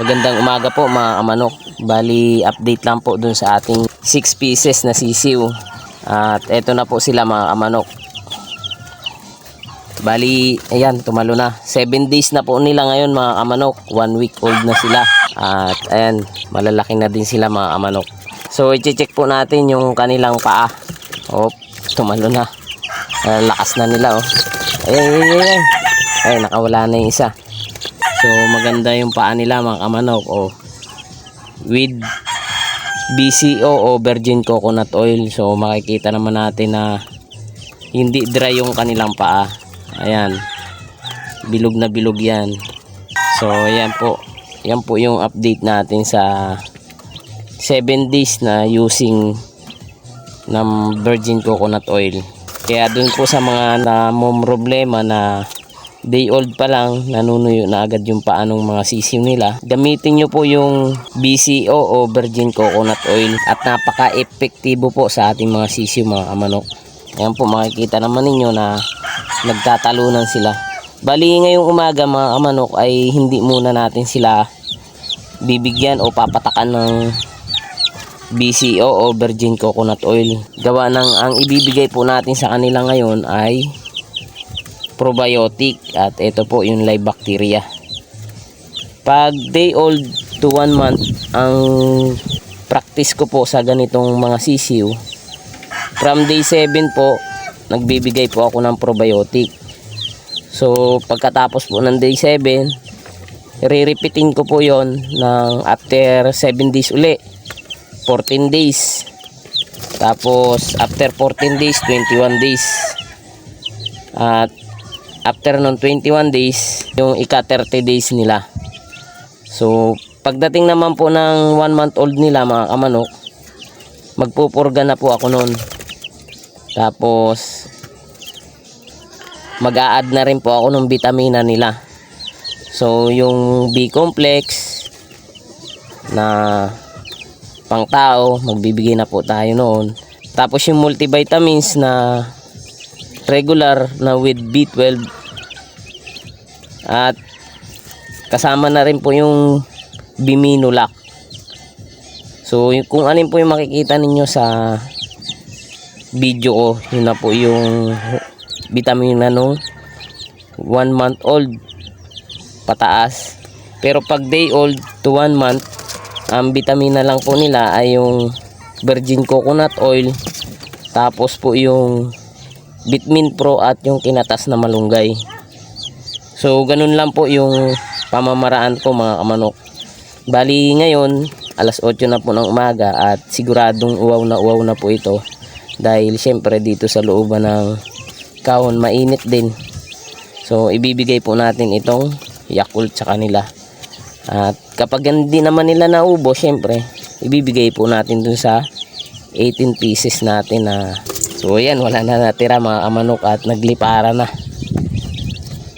Magandang umaga po mga kamanok. Bali, update lang po dun sa ating 6 pieces na sisiw. At eto na po sila mga kamanok. Bali, ayan, tumalo na. 7 days na po nila ngayon mga kamanok. 1 week old na sila. At ayan, malalaki na din sila mga kamanok. So, i-check po natin yung kanilang paa. Oh, tumalo na. Ah, lakas na nila oh. Ayan, ayan, ayan. Ay, nakawala na yung isa. So maganda yung paa nila mga kamanok o with BCO o virgin coconut oil. So makikita naman natin na hindi dry yung kanilang paa. Ayan. Bilog na bilog yan. So ayan po. Yan po yung update natin sa 7 days na using ng virgin coconut oil. Kaya dun po sa mga namong problema na day old pa lang, nanunuyo na agad yung paanong mga sisiw nila. Gamitin nyo po yung BCO o Virgin Coconut Oil at napaka-epektibo po sa ating mga sisiw mga kamanok. Ayan po makikita naman ninyo na nagtatalunan sila. Bali ngayong umaga mga kamanok ay hindi muna natin sila bibigyan o papatakan ng BCO o Virgin Coconut Oil. Gawa ng ang ibibigay po natin sa kanila ngayon ay probiotic at ito po yung live bacteria. Pag day old to 1 month ang practice ko po sa ganitong mga sisiw from day 7 po nagbibigay po ako ng probiotic. So pagkatapos po ng day 7 re-repeating ko po yon ng after 7 days uli 14 days. Tapos after 14 days 21 days. At after ng 21 days, yung ika 30 days nila. So, pagdating naman po ng 1 month old nila mga kamanok, magpupurga na po ako nun. Tapos, mag-a-add na rin po ako ng vitamina nila. So, yung B-complex na pang tao, magbibigay na po tayo noon. Tapos yung multivitamins na regular na with B12 at kasama na rin po yung Biminulac so kung alin po yung makikita ninyo sa video ko yun na po yung vitamina nung 1 month old pataas. Pero pag day old to 1 month ang vitamina lang po nila ay yung virgin coconut oil tapos po yung Bitmin Pro at yung kinatas na malunggay. So, ganun lang po yung pamamaraan ko mga kamanok. Bali ngayon, alas 8 na po ng umaga at siguradong uwaw na uwaw na po ito. Dahil syempre dito sa looban ng kahon mainit din. So, ibibigay po natin itong Yakult sa kanila. At kapag hindi naman nila naubo, syempre, ibibigay po natin dun sa 18 pieces natin na So ayan, wala na natira mga kamanok at naglipara na.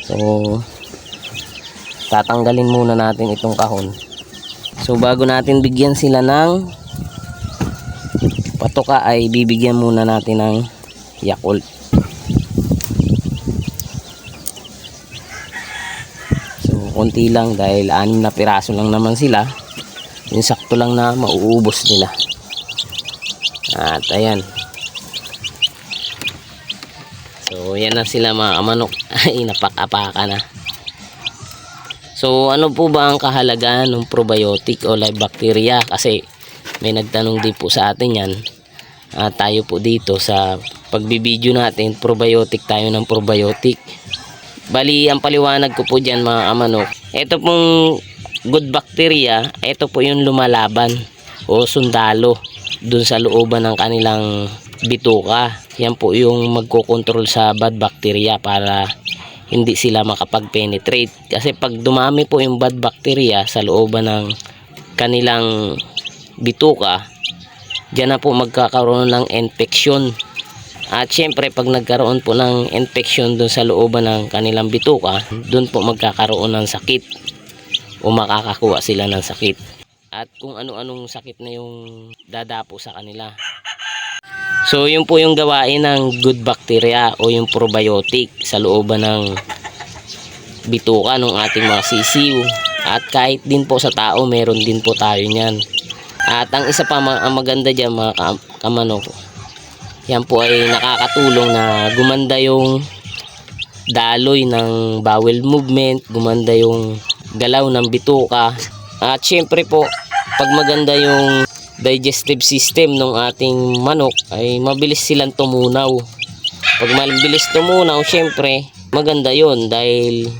So tatanggalin muna natin itong kahon. So bago natin bigyan sila ng patoka ay bibigyan muna natin ng Yakult. So konti lang dahil anim na piraso lang naman sila. Yung sakto lang na mauubos nila. At ayan, So, yan na sila mga kamanok. Ay, napak-apaka na. So, ano po ba ang kahalagahan ng probiotic o live bacteria? Kasi may nagtanong din po sa atin yan. Ah, tayo po dito sa pagbibideo natin, probiotic tayo ng probiotic. Bali, ang paliwanag ko po dyan mga kamanok. Ito pong good bacteria, ito po yung lumalaban o sundalo dun sa looban ng kanilang bituka. Yan po yung magkocontrol sa bad bacteria para hindi sila makapag-penetrate. Kasi pag dumami po yung bad bacteria sa looban ng kanilang bituka, dyan na po magkakaroon ng infection. At syempre pag nagkaroon po ng infection dun sa looban ng kanilang bituka, dun po magkakaroon ng sakit o makakakuha sila ng sakit. At kung ano-anong sakit na yung dadapo sa kanila. So, yun po yung gawain ng good bacteria o yung probiotic sa looban ng bituka ng ating mga sisiw. At kahit din po sa tao, meron din po tayo niyan. At ang isa pa ang maganda dyan mga ka- kamanok, yan po ay nakakatulong na gumanda yung daloy ng bowel movement, gumanda yung galaw ng bituka. At syempre po, pag maganda yung digestive system ng ating manok, ay mabilis silang tumunaw. Pag mabilis tumunaw, syempre, maganda yon dahil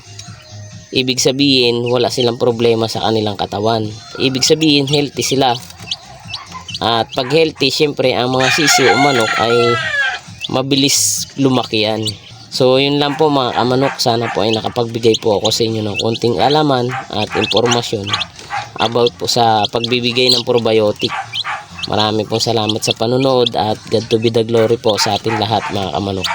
ibig sabihin, wala silang problema sa kanilang katawan. Ibig sabihin, healthy sila. At pag healthy, syempre, ang mga sisi o manok ay mabilis lumaki yan. So, yun lang po mga kamanok. Sana po ay nakapagbigay po ako sa inyo ng konting alaman at impormasyon about po sa pagbibigay ng probiotic. Marami pong salamat sa panunood at God to be the glory po sa ating lahat mga kamanok.